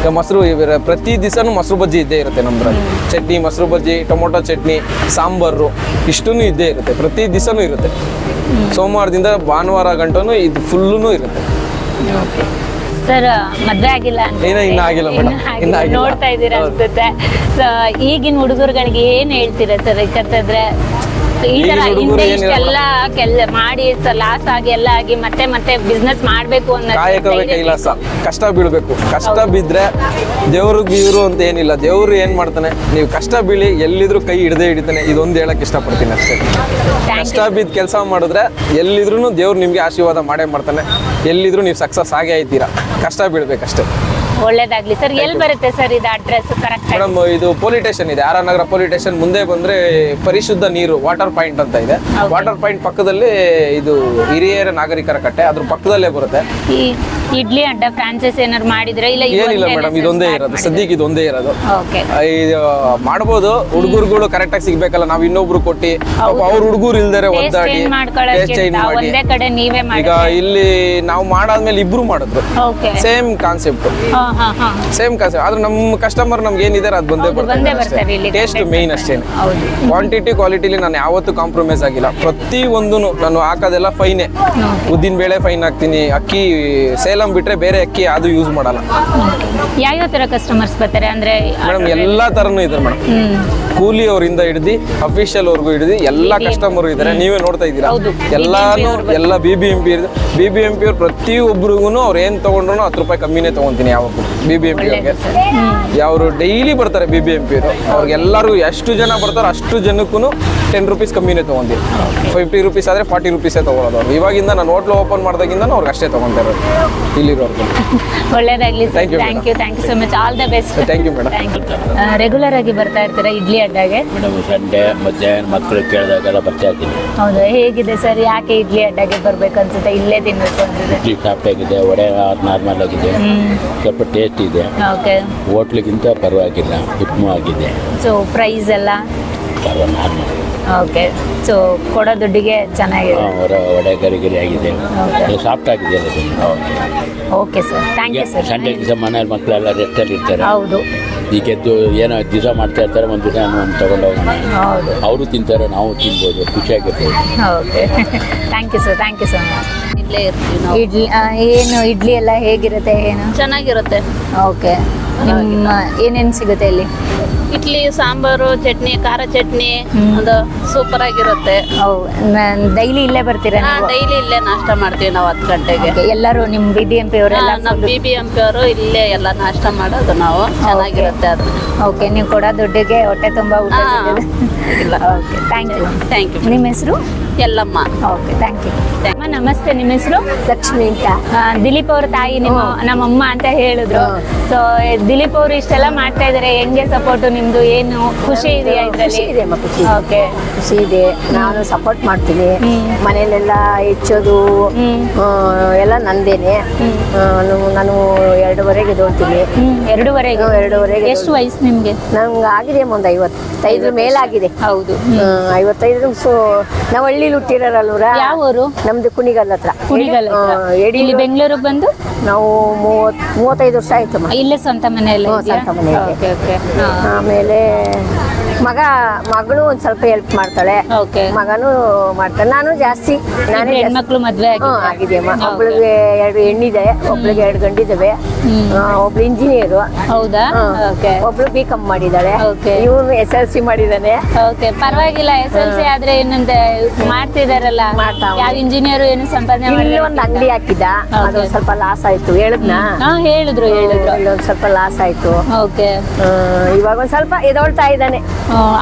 ಈಗ ಮೊಸರು ಪ್ರತಿ ದಿವಸನೂ ಮೊಸರು ಬಜ್ಜಿ ಇದ್ದೇ ಇರುತ್ತೆ ನಮ್ದ್ರಲ್ಲಿ. ಚಟ್ನಿ ಮೊಸರು ಬಜ್ಜಿ ಟೊಮೊಟೊ ಚಟ್ನಿ ಸಾಂಬಾರು ಇಷ್ಟೂ ಇದ್ದೇ ಇರುತ್ತೆ. ಪ್ರತಿ ದಿವಸನೂ ಇರುತ್ತೆ. ಸೋಮವಾರದಿಂದ ಭಾನುವಾರ ಗಂಟನೂ ಇದು ಫುಲ್ಲೂ ಇರುತ್ತೆ. ಸರ್ ಮದ್ವೆ ಆಗಿಲ್ಲ ಇನ್ನ ಆಗಿಲ್ಲ. ನೋಡ್ತಾ ಇದ್ದೀರಾ. ಅನ್ಸುತ್ತೆ. ಈಗಿನ ಹುಡುಗರುಗಳಿಗೆ ಏನ್ ಹೇಳ್ತೀರಾ ಸರ್ ಯಾಕಂತಂದ್ರೆ ಈ ತರ ಹಿಂದೆ ಇಷ್ಟೆಲ್ಲ ಕೆಲ ಮಾಡಿ ಲಾಸ್ ಆಗಿ ಎಲ್ಲ ಆಗಿ ಮತ್ತೆ ಮತ್ತೆ ಬಿಸ್ನೆಸ್ ಮಾಡ್ಬೇಕು ಅನ್ನೋ ಕಾಯಕವೇ ಕೈಲಾಸ. ಕಷ್ಟ ಬೀಳ್ಬೇಕು. ಕಷ್ಟ ಬಿದ್ರೆ ದೇವ್ರು ಇವರು ಅಂತ ಏನಿಲ್ಲ. ದೇವ್ರು ಏನ್ ಮಾಡ್ತಾನೆ? ನೀವು ಕಷ್ಟ ಬೀಳಿ ಎಲ್ಲಿದ್ರು ಕೈ ಹಿಡದೇ ಹಿಡಿತಾನೆ. ಇದೊಂದು ಹೇಳಕ್ ಇಷ್ಟಪಡ್ತೀನಿ ಅಷ್ಟೇ. ಕಷ್ಟ ಬಿದ್ ಕೆಲಸ ಮಾಡಿದ್ರೆ ಎಲ್ಲಿದ್ರು ದೇವ್ರು ನಿಮ್ಗೆ ಆಶೀರ್ವಾದ ಮಾಡೇ ಮಾಡ್ತಾನೆ. ಎಲ್ಲಿದ್ರು ನೀವು ಸಕ್ಸಸ್ ಆಗೇ ಐತೀರಾ ಕಷ್ಟ ಬೀಳ್ಬೇಕಷ್ಟೇ. ಒಳ್ಳೇದಾಗ್ಲಿ. ಸರ್ ಎಲ್ಲಿ ಬರುತ್ತೆ ಸರ್ ಇದು ಅಡ್ರೆಸ್ ಕರೆಕ್ಟ್ ಮೇಡಮ್ ಇದು ಪೊಲೀಸ್ ಸ್ಟೇಷನ್ ಇದೆ. ಆರ್ ನಗರ ಪೊಲೀಸ್ ಸ್ಟೇಷನ್ ಮುಂದೆ ಬಂದ್ರೆ ಪರಿಶುದ್ಧ ನೀರು ವಾಟರ್ ಪಾಯಿಂಟ್ ಅಂತ ಇದೆ. ವಾಟರ್ ಪಾಯಿಂಟ್ ಪಕ್ಕದಲ್ಲಿ ಇದು ಹಿರಿಯರ ನಾಗರಿಕರ ಕಟ್ಟೆ. ಅದ್ರ ಪಕ್ಕದಲ್ಲೇ ಬರುತ್ತೆ. ಈ ಇಡ್ಲಿ ಅಡ್ಡ ಫ್ರಾನ್ಸಿಸ್ ಏನಾದ್ರು ಮಾಡಿದ್ರೆ? ಇಲ್ಲ ಏನಿಲ್ಲ ಮೇಡಮ್ ಇದೊಂದೇ ಇರೋದು. ಸದ್ಯಕ್ಕೆ ಇದೊಂದೇ ಇರೋದು. ಇದು ಮಾಡ್ಬೋದು. ಹುಡುಗರುಗಳು ಕರೆಕ್ಟ್ ಆಗಿ ಸಿಗ್ಬೇಕಲ್ಲ ನಾವ್ ಇನ್ನೊಬ್ರು ಕೊಟ್ಟಿ. ಅವ್ರ ಹುಡುಗರು ಇಲ್ದರೆ ಒದ್ದಾಡಿ. ಚೇಂಜ್ ಮಾಡಿ. ಈಗ ಇಲ್ಲಿ ನಾವು ಮಾಡಾದ್ಮೇಲೆ ಇಬ್ರು ಮಾಡಿದ್ರು. ಸೇಮ್ ಕಾನ್ಸೆಪ್ಟ್ ಸೇಮ್ ಕಾನ್ಸೆಪ್ಟ್ ಆದ್ರೆ ನಮ್ಮ ಕಸ್ಟಮರ್ ನಮ್ಗೆ ಏನಿದಾರೆ ಅದು ಬಂದೇ ಬರ್ತಾರೆ ಟೇಸ್ಟ್ ಮೇನ್ ಅಷ್ಟೇ. ಕ್ವಾಂಟಿಟಿ ಕ್ವಾಲಿಟಿಲಿ ನಾನು ಯಾವತ್ತೂ ಕಾಂಪ್ರಮೈಸ್ ಆಗಿಲ್ಲ. ಪ್ರತಿ ಒಂದು ನಾನು ಹಾಕೋದೆಲ್ಲ ಫೈನೇ ಉದ್ದಿನ ಬೇಳೆ ಫೈನ್ ಹಾಕ್ತೀನಿ. ಅಕ್ಕಿ ಸೇಲಂ ಬಿಟ್ರೆ ಬೇರೆ ಅಕ್ಕಿ ಅದು ಯೂಸ್ ಮಾಡಲ್ಲ. ಯಾವ್ಯಾವ ತರ ಕಸ್ಟಮರ್ಸ್ ಬರ್ತಾರೆ? ಅಂದ್ರೆ ಮೇಡಮ್ ಎಲ್ಲಾ ತರನು ಇದ್ದಾರೆ ಮೇಡಮ್ ಕೂಲಿ ಅವರಿಂದ ಹಿಡಿದು ಅಫಿಷಿಯಲ್ ಅವ್ರಿಗೂ ಹಿಡಿದು ಎಲ್ಲ ಕಸ್ಟಮರ್ ಇದ್ದಾರೆ ನೀವೇ ನೋಡ್ತಾ ಇದ್ದೀರಾ. ಎಲ್ಲಾನು ಎಲ್ಲ B B M P B B M P ಅವ್ರು ಪ್ರತಿಯೊಬ್ಬರಿಗೂ ಅವ್ರು ಏನ್ ತಗೊಂಡ್ರು ಹತ್ತು ರೂಪಾಯಿ ಕಮ್ಮಿನೇ ತಗೊಂತೀನಿ ಯಾವಾಗಲೂ. ಬಿ ಬಿ ಎಂ ಪಿ ಅವ್ರಿಗೆ. ಅವರು ಡೈಲಿ ಬರ್ತಾರೆ ಬಿ ಬಿ ಎಂ ಪಿ ಅವ್ರಿಗೆಲ್ಲರಿಗೂ ಎಷ್ಟು ಜನ ಬರ್ತಾರೋ ಅಷ್ಟು ಜನಕ್ಕೂ ಟೆನ್ ರುಪೀಸ್ ಕಮ್ಮಿನೇ ತೊಗೊಂತೀವಿ. ಫಿಫ್ಟಿ ರುಪೀಸ್ ಆದರೆ ಫಾರ್ಟಿ ರುಪೀಸೇ ತೊಗೊಳೋದು ಅವ್ರು. ಇವಾಗಿಂದ ನಾನು ಹೋಟ್ಲು ಓಪನ್ ಮಾಡಿದಾಗಿಂದ ಅವ್ರಿಗೆ ಅಷ್ಟೇ ತೊಗೊತಾ ಇರೋದು. ಒಳ್ಳೆದಾಗ್ಲಿ thank you thank you thank you so much all the best thank you madam regular ಆಗಿ ಬರ್ತಾ ಇರ್ತೀರಾ ಇಡ್ಲಿ ಅಡ್ಡಾಗೆ? ಮೇಡಮ್ ಸಂಡೇ ಮಧ್ಯಾಹ್ನ ಮಕ್ಕಳು ಕೇಳಿದಾಗೆಲ್ಲ ಬರ್ತಾ ಇದ್ದೀನಿ. ಹೌದು ಹೇಗಿದೆ ಸರ್? ಯಾಕೆ ಇಡ್ಲಿ ಅಡ್ಡಾಗೆ ಬರ್ಬೇಕು ಅನ್ಸುತ್ತೆ ಇಲ್ಲೇ ತಿನ್ಬೇಕು ಅನ್ಸುತ್ತೆ ಇಡ್ಲಿ ಸಾಫ್ಟ್ ಆಗಿದೆ ವಡೆ ನಾರ್ಮಲ್ ಆಗಿದೆ. ಸ್ವಲ್ಪ ಟೇಸ್ಟ್ ಇದೆ. ಓಕೆ ಹೋಟ್ಲಿಗಿಂತ ಪರವಾಗಿಲ್ಲ ಉತ್ತಮ ಆಗಿದೆ. ಸೊ ಪ್ರೈಸ್ ಎಲ್ಲ? ನಾರ್ಮಲ್. ಓಕೆ ಸೊ ಕೊಡೋ ದುಡ್ಡಿಗೆ ಚೆನ್ನಾಗಿದೆ. ವಡೆ ಗರಿ ಆಗಿದೆ. Okay. ಸಾಫ್ಟ್ ಆಗಿದೆ okay sir thank you sir Sunday ದಿವಸ ಮನೆಯಲ್ಲಿ ಮಕ್ಕಳೆಲ್ಲ ರೆಸ್ಟಲ್ಲಿ ಇರ್ತಾರೆ ಹೌದು. ಈಗ ಗೆದ್ದು ಏನೋ ದಿವಸ ಮಾಡ್ತಾ ಇರ್ತಾರೆ ಒಂದು ದಿವಸ ಒಂದು ತಗೊಂಡು ಹೋಗೋಣ. ಹೌದು. ಅವರು ತಿಂತಾರೆ ನಾವು ತಿನ್ಬೋದು ಖುಷಿಯಾಗಿರ್ಬೋದು okay thank you sir thank you so much ಇಲ್ಲೇ ಇರ್ತೀವಿ ನಾವು. ಇಡ್ಲಿ ಆ, ಏನು ಇಡ್ಲಿ ಎಲ್ಲ ಹೇಗಿರುತ್ತೆ ಏನು? ಚೆನ್ನಾಗಿರುತ್ತೆ. ಓಕೆ ನಿಮ್ಮ ಏನೇನು ಸಿಗುತ್ತೆ ಇಲ್ಲಿ? ಇಡ್ಲಿ ಸಾಂಬಾರು ಚಟ್ನಿ ಖಾರ ಚಟ್ನಿ ಅದು ಸೂಪರ್ ಆಗಿರುತ್ತೆ. ಡೈಲಿ ಇಲ್ಲೇ ಬರ್ತೀರಾ ನೀವು? ಡೈಲಿ ಇಲ್ಲೇ ನಾಷ್ಟ ಮಾಡ್ತೀವಿ ನಾವು ಹತ್ತು ಗಂಟೆಗೆ. ಎಲ್ಲರೂ ನಿಮ್ ಬಿ ಬಿ ಎಂ ಪಿ ಅವರೆಲ್ಲ ನಮ್ಮ ಬಿ ಬಿ ಎಂ ಪಿ ಅವರು ಇಲ್ಲೇ ಎಲ್ಲ ನಾಷ್ಟ ಮಾಡೋದು ನಾವು. ಚೆನ್ನಾಗಿರುತ್ತೆ ಅದು. ಓಕೆ ನೀವು ಕೊಡೋ ದುಡ್ಡಿಗೆ ಹೊಟ್ಟೆ ತುಂಬಾ ಊಟ. ಇಲ್ಲ. Okay thank you thank you ನಿಮ್ಮ ಹೆಸರು? ಎಲ್ಲಮ್ಮ. ಓಕೆ ಥ್ಯಾಂಕ್ ಯು ಅಮ್ಮ ನಮಸ್ತೆ. ನಿಮ್ಮ ಹೆಸರು? ಲಕ್ಷ್ಮಿ ಅಂತ. ದಿಲೀಪ್ ಅವ್ರ ತಾಯಿ ನಿಮ್ಮ ನಮ್ಮಮ್ಮ ಅಂತ ಹೇಳಿದ್ರು. ಸೊ ದಿಲೀಪ್ ಅವರು ಇಷ್ಟೆಲ್ಲ ಮಾಡ್ತಾ ಇದಾರೆ. ಹೆಂಗೆ ಸಪೋರ್ಟ್ ನಿಮ್ದು ಏನು ಖುಷಿ ಇದೆಯಾ ಖುಷಿ ಇದೆ ಅಮ್ಮ ಖುಷಿ ಓಕೆ ಖುಷಿ ಇದೆ. ನಾನು ಸಪೋರ್ಟ್ ಮಾಡ್ತೀನಿ. ಮನೆಯಲ್ಲೆಲ್ಲ ಮನೇಲೆಲ್ಲ ಹೆಚ್ಚೋದು ಎಲ್ಲ ನಂದೇನೆ. ನಾನು- ನಾನು ಎರಡೂವರೆಗೆ ಎದ್ದೋಳ್ತೀನಿ ಹ್ಮ್ ಎರಡೂವರೆಗೆ? ಎರಡೂವರೆಗೆ ಎಷ್ಟು ವಯಸ್ಸು ನಿಮಗೆ? ನಂಗೆ ಆಗಿದೆ ಒಂದು ಐವತ್ತೈದ್ರ ಮೇಲಾಗಿದೆ. ಹೌದು. ಐವತ್ತೈದು ಸೊ ನಾವ್ ಹಳ್ಳಿಲಿ ಹುಟ್ಟಿರಲ್ವರ ಯಾವ ಊರು ನಮ್ದು ಕುಣಿಗಲ್ ಹತ್ರ. ಕುಣಿಗಲ್ ಇಲ್ಲಿ ಬೆಂಗಳೂರಿಗೆ ಬಂದು? ನಾವು ಮೂವತ್ ಮೂವತ್ತೈದು ವರ್ಷ ಆಯ್ತಮ್ಮ. ಇಲ್ಲೇ ಸ್ವಂತ ಮನೆಯಲ್ಲಿ ಸ್ವಂತ ಮನೆ ಓಕೆ ಓಕೆ. ಆಮೇಲೆ ಮಗ ಮಗಳು ಒಂದ್ ಸ್ವಲ್ಪ ಹೆಲ್ಪ್ ಮಾಡ್ತಾಳೆ. ಓಕೆ ಮಗನೂ ಮಾಡ್ತಾನೆ ನಾನು ಜಾಸ್ತಿ ನಾನೇ ಜಾಸ್ತಿ- ಹೆಣ್ಮಕ್ಳು ಮದ್ವೆ ಹ್ಮ್, ಆಗಿದೆ ಆಗಿದೆಯಮ್ಮ ಒಬ್ಳಿಗೆ ಎರಡು ಹೆಣ್ಣಿದೆ ಒಬ್ಳಿಗೆ ಎರಡು ಗಂಡಿದ್ದಾವೆ ಆ, ಒಬ್ಳು ಇಂಜಿನಿಯರ್ ಹೌದಾ? ಓಕೆ ಒಬ್ಳು ಬಿ ಕಾಮ್ ಮಾಡಿದ್ದಾಳೆ Okay. ಇವನು ಎಸ್ ಎಲ್ ಸಿ ಮಾಡಿದಾನೆ. ಓಕೆ ಪರವಾಗಿಲ್ಲ. ಎಸ್ ಎಲ್ ಸಿ ಆದ್ರೆ ಏನಂತೆ ಮಾಡ್ತಿದಾರಲ್ಲ. ಯಾವ ಇಂಜಿನಿಯರ್ ಏನು ಸಂಪಾದನೆ ಇಲ್ಲಿ ಮಾಡಿಲ್ಲ ಒಂದು ಅಂಗಡಿ ಹಾಕಿದ್ದ. ಅದು Okay. ಸ್ವಲ್ಪ ಲಾಸ್ ಆಯ್ತು. ಹೇಳಿದ್ನಾ? ಹಾ ಹೇಳಿದ್ರು ಹೇಳಿದ್ರು. ಇಲ್ಲೊಂದ್ ಸ್ವಲ್ಪ ಲಾಸ್ ಆಯ್ತು. ಓಕೆ ಆ, ಇವಾಗ ಒಂದ್ ಸ್ವಲ್ಪ ಎದೊಳ್ತಾ ಇದ್ದಾನೆ.